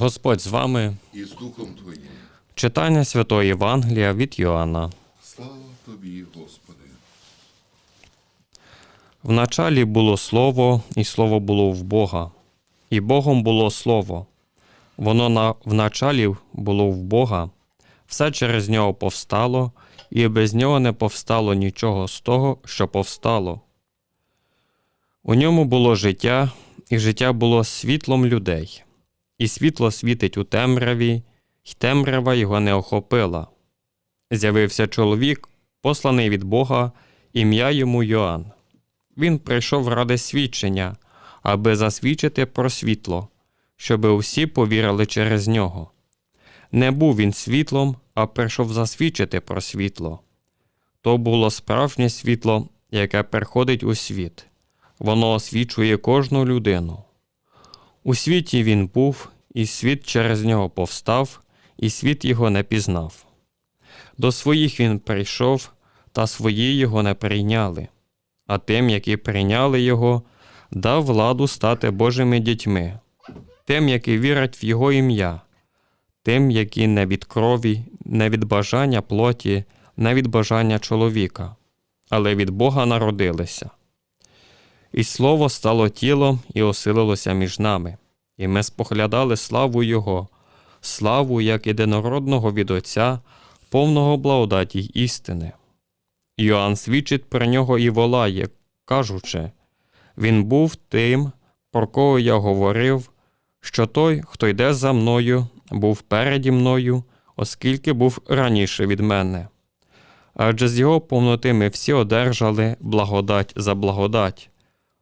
Господь з вами. і з Духом Твоїм. Читання Святої Євангелія від Йоанна. Слава Тобі, Господи. Вначалі було Слово, і Слово було в Бога, і Богом було Слово. Воно на, вначалі було в Бога, все через нього повстало, і без нього не повстало нічого з того, що повстало. У ньому було життя, і життя було світлом людей, і світло світить у темряві, й темрява його не охопила. З'явився чоловік, посланий від Бога, ім'я йому Йоанн. Він прийшов ради свідчення, аби засвідчити про світло, щоби усі повірили через нього. Не був він світлом, а прийшов засвідчити про світло. То було справжнє світло, яке приходить у світ. Воно освічує кожну людину. У світі він був, і світ через нього повстав, і світ його не пізнав. До своїх він прийшов, та свої його не прийняли а тим, які прийняли Його, дав владу стати Божими дітьми, тим, які вірять в Його ім'я, тим, які не від крові, не від бажання плоті, не від бажання чоловіка, але від Бога народилися. І слово стало тілом і осилилося між нами, і ми споглядали славу Його, славу як єдинородного від Отця, повного благодаті істини. Йоанн свідчить про нього і волає, кажучи Він був тим, про кого я говорив, що той, хто йде за мною, був переді мною, оскільки був раніше від мене. Адже з його повноти ми всі одержали благодать за благодать,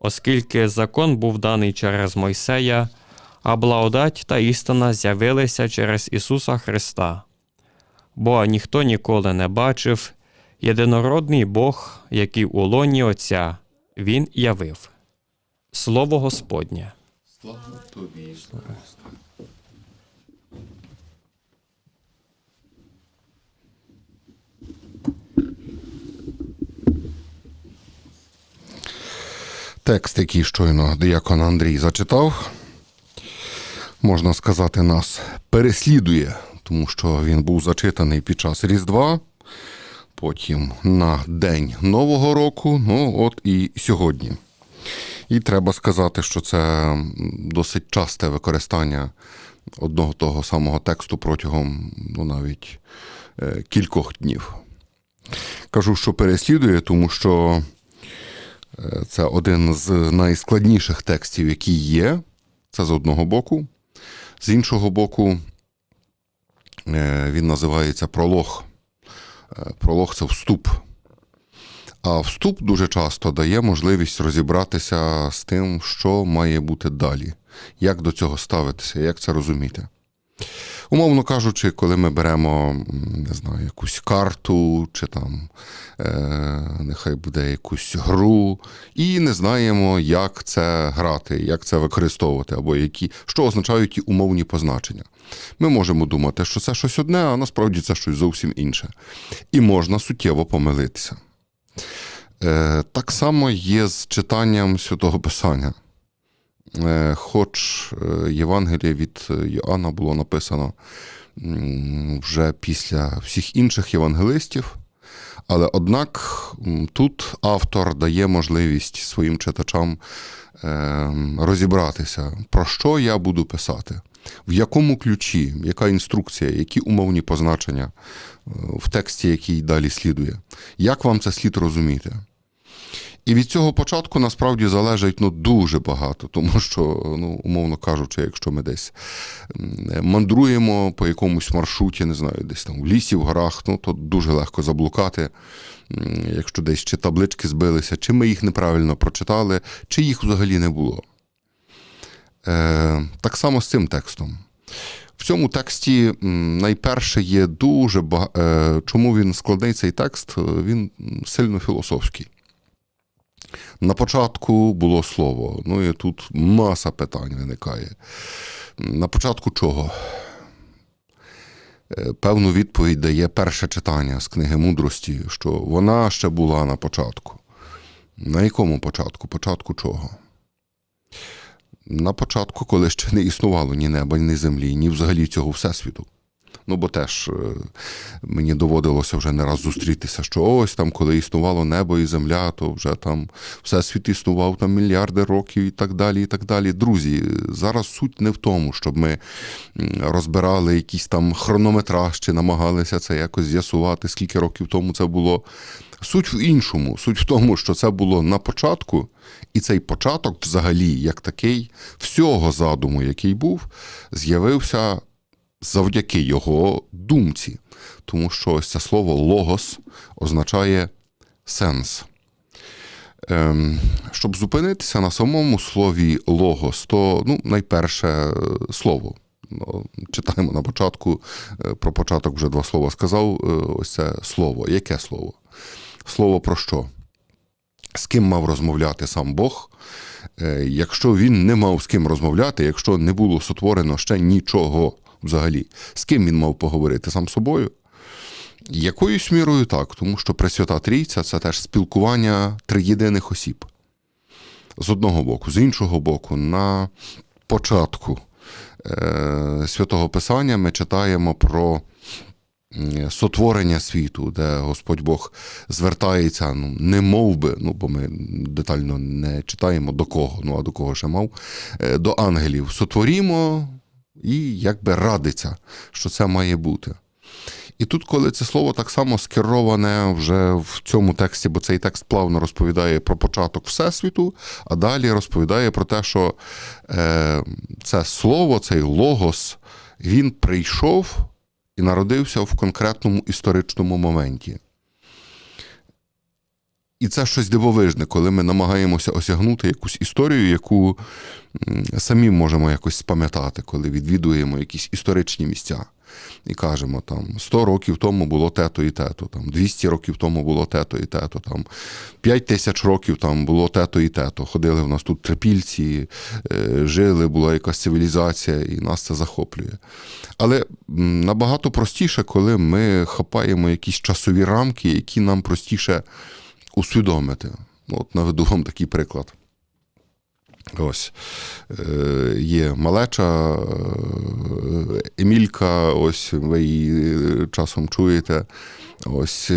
оскільки закон був даний через Мойсея, а благодать та істина з'явилися через Ісуса Христа. Бо ніхто ніколи не бачив, Єдинородний Бог, який у лоні Отця, Він явив. Слово Господнє. Слава Тобі, Христе. Текст, який щойно диякон Андрій зачитав, можна сказати, нас переслідує, тому що він був зачитаний під час Різдва, потім на День Нового року, ну от і сьогодні. І треба сказати, що це досить часте використання одного того самого тексту протягом ну, навіть е, кількох днів. Кажу, що переслідує, тому що це один з найскладніших текстів, які є. Це з одного боку. З іншого боку, е, він називається пролог. Е, Пролог це вступ. А вступ дуже часто дає можливість розібратися з тим, що має бути далі, як до цього ставитися, як це розуміти. Умовно кажучи, коли ми беремо не знаю, якусь карту, чи там е, нехай буде якусь гру, і не знаємо, як це грати, як це використовувати, або які, що означають ті умовні позначення. Ми можемо думати, що це щось одне, а насправді це щось зовсім інше. І можна суттєво помилитися. Е, Так само є з читанням Святого Писання. Е, Хоч е, Євангеліє від Йоанна було написано вже після всіх інших євангелистів, але однак тут автор дає можливість своїм читачам е, розібратися, про що я буду писати, в якому ключі, яка інструкція, які умовні позначення е, в тексті, який далі слідує. Як вам це слід розуміти? І від цього початку насправді залежить ну, дуже багато, тому що, ну, умовно кажучи, якщо ми десь мандруємо по якомусь маршруті, не знаю, десь там в лісі, в горах, ну, то дуже легко заблукати. Якщо десь чи таблички збилися, чи ми їх неправильно прочитали, чи їх взагалі не було. Е, так само з цим текстом. В цьому тексті найперше є дуже багато. Е, чому він складний цей текст? Е, Він сильно філософський. На початку було слово, ну і тут маса питань виникає. На початку чого? Е, Певну відповідь дає перше читання з книги мудрості, що вона ще була на початку. На якому початку? Початку чого? на початку, коли ще не існувало ні неба, ні землі, ні взагалі цього всесвіту. Ну, бо теж е, мені доводилося вже не раз зустрітися, що ось там, коли існувало небо і земля, то вже там всесвіт існував там мільярди років і так далі. і так далі. Друзі, зараз суть не в тому, щоб ми розбирали якийсь там хронометраж чи намагалися це якось з'ясувати, скільки років тому це було. Суть в іншому, суть в тому, що це було на початку, і цей початок, взагалі, як такий, всього задуму, який був, з'явився завдяки його думці. Тому що ось це слово логос означає сенс. Ем, щоб зупинитися на самому слові логос, то ну, найперше е, слово. Ну, Читаємо на початку, е, про початок вже два слова сказав. е, Ось це слово. Яке слово? Слово про що? З ким мав розмовляти сам Бог? Якщо він не мав з ким розмовляти, якщо не було сотворено ще нічого взагалі, з ким він мав поговорити сам собою? Якоюсь мірою так, тому що Пресвята Трійця це теж спілкування триєдиних осіб. З одного боку, з іншого боку, на початку е, святого Писання ми читаємо про сотворення світу, де Господь Бог звертається, ну, не мов би, ну, бо ми детально не читаємо до кого, ну а до кого ще мав, е, до ангелів. Сотворімо і якби радиться, що це має бути. І тут, коли це слово так само скероване вже в цьому тексті, бо цей текст плавно розповідає про початок Всесвіту, а далі розповідає про те, що е, це слово, цей логос, він прийшов і народився в конкретному історичному моменті. І це щось дивовижне, коли ми намагаємося осягнути якусь історію, яку самі можемо якось спам'ятати, коли відвідуємо якісь історичні місця. І кажемо, там 100 років тому було тето і тето, там 200 років тому було тето і тето, там 5 тисяч років там було тето і тето. Ходили в нас тут трипільці, е, жили, була якась цивілізація, і нас це захоплює. Але набагато простіше, коли ми хапаємо якісь часові рамки, які нам простіше усвідомити. От наведу вам такий приклад. Ось е, є малеча, е, Емілька, ось ви її е, часом чуєте. Ось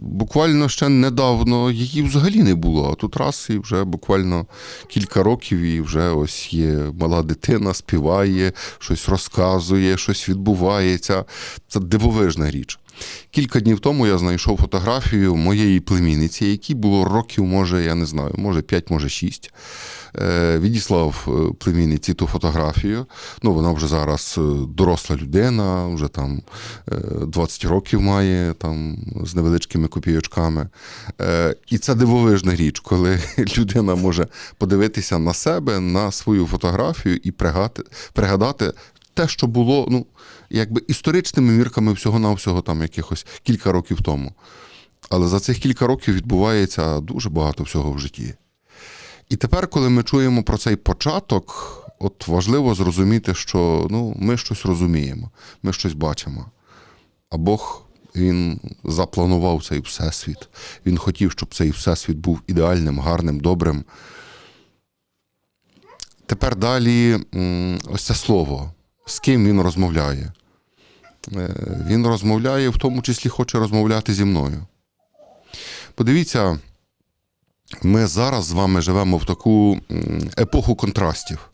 буквально ще недавно її взагалі не було. А тут раз і вже буквально кілька років, і вже ось є мала дитина, співає, щось розказує, щось відбувається. Це дивовижна річ. Кілька днів тому я знайшов фотографію моєї племінниці, якій було років, може, я не знаю, може 5, може 6. Е, Відіслав е, племінниці ту фотографію. Ну, вона вже зараз е, доросла людина, вже там е, 20 років має там, з невеличкими копійочками. І це дивовижна річ, коли людина може подивитися на себе, на свою фотографію і пригадати те, що було ну, якби історичними мірками всього-навсього там якихось кілька років тому. Але за цих кілька років відбувається дуже багато всього в житті. І тепер, коли ми чуємо про цей початок, от важливо зрозуміти, що ну, ми щось розуміємо, ми щось бачимо. А Бог він запланував цей всесвіт. Він хотів, щоб цей всесвіт був ідеальним, гарним, добрим. Тепер далі ось це слово. З ким він розмовляє? Е, Він розмовляє, в тому числі хоче розмовляти зі мною. Подивіться, ми зараз з вами живемо в таку епоху контрастів,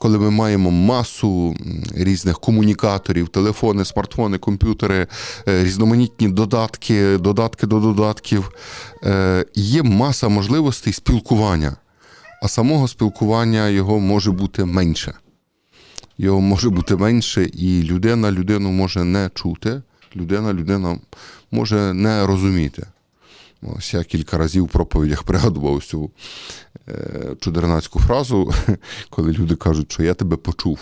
коли ми маємо масу різних комунікаторів, телефони, смартфони, комп'ютери, е, різноманітні додатки, додатки до додатків. Е, Є маса можливостей спілкування, а самого спілкування його може бути менше. Його може бути менше, і людина людину може не чути, людина людина може не розуміти. Ось я кілька разів в проповідях пригадував цю е, чудернацьку фразу, коли люди кажуть, що я тебе почув.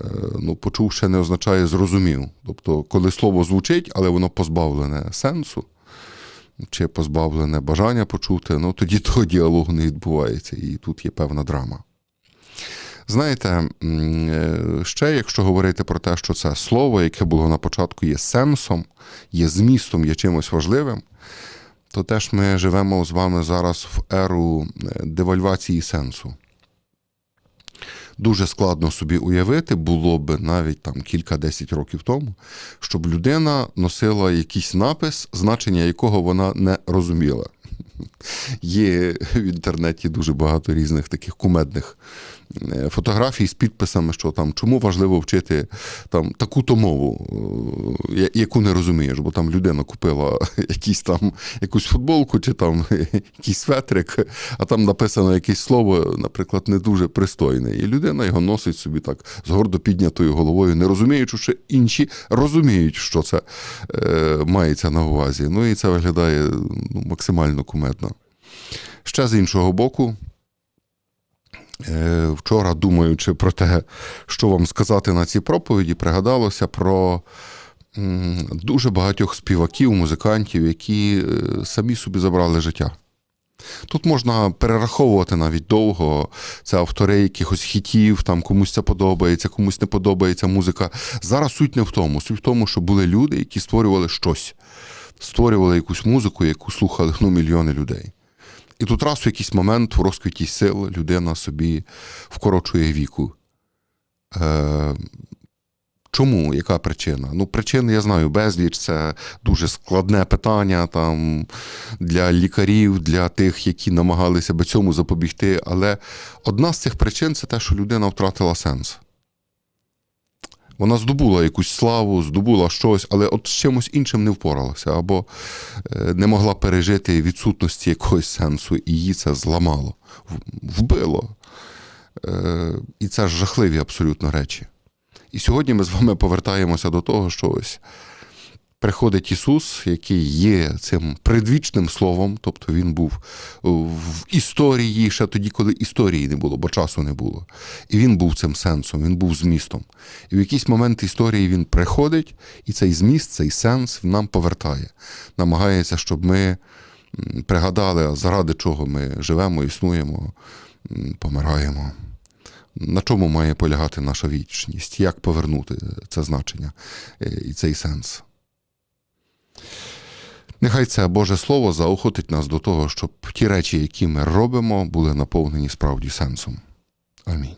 Е, ну, почув ще не означає зрозумів. Тобто, коли слово звучить, але воно позбавлене сенсу, чи позбавлене бажання почути, ну тоді того діалогу не відбувається, і тут є певна драма. Знаєте, е, ще якщо говорити про те, що це слово, яке було на початку, є сенсом, є змістом, є чимось важливим, то теж ми живемо з вами зараз в еру е, девальвації сенсу. дуже складно собі уявити було б навіть там кілька-десять років тому, щоб людина носила якийсь напис, значення якого вона не розуміла. Є в інтернеті дуже багато різних таких кумедних е, фотографій з підписами, що там чому важливо вчити там таку-то мову, е, яку не розумієш, бо там людина купила якісь там якусь футболку чи там якийсь светрик, а там написано якесь слово, наприклад, не дуже пристойне. І людина його носить собі так з гордо піднятою головою, не розуміючи, що інші розуміють, що це е, мається на увазі. Ну і це виглядає ну, максимально кумедно. Ще з іншого боку, е, вчора, думаючи про те, що вам сказати на цій проповіді, пригадалося про дуже багатьох співаків, музикантів, які е, самі собі забрали життя. Тут можна перераховувати навіть довго. Це автори якихось хітів, там комусь це подобається, комусь не подобається музика. Зараз суть не в тому. Суть в тому, що були люди, які створювали щось, створювали якусь музику, яку слухали ну, мільйони людей. І тут раз в якийсь момент в розквіті сил людина собі вкорочує віку. Е, Чому? Яка причина? Ну, причин я знаю безліч. Це дуже складне питання там для лікарів, для тих, які намагалися би цьому запобігти. Але одна з цих причин це те, що людина втратила сенс. Вона здобула якусь славу, здобула щось, але от з чимось іншим не впоралася, або е, не могла пережити відсутності якогось сенсу, і її це зламало, вбило. Е, І це ж жахливі абсолютно речі. І сьогодні ми з вами повертаємося до того, що ось приходить Ісус, який є цим предвічним словом, тобто він був в історії ще тоді, коли історії не було, бо часу не було. І він був цим сенсом, він був змістом. І в якийсь момент історії він приходить, і цей зміст, цей сенс нам повертає. Намагається, щоб ми пригадали, заради чого ми живемо, існуємо, помираємо. На чому має полягати наша вічність? Як повернути це значення е, і цей сенс? Нехай це Боже Слово заохотить нас до того, щоб ті речі, які ми робимо, були наповнені справді сенсом. Амінь.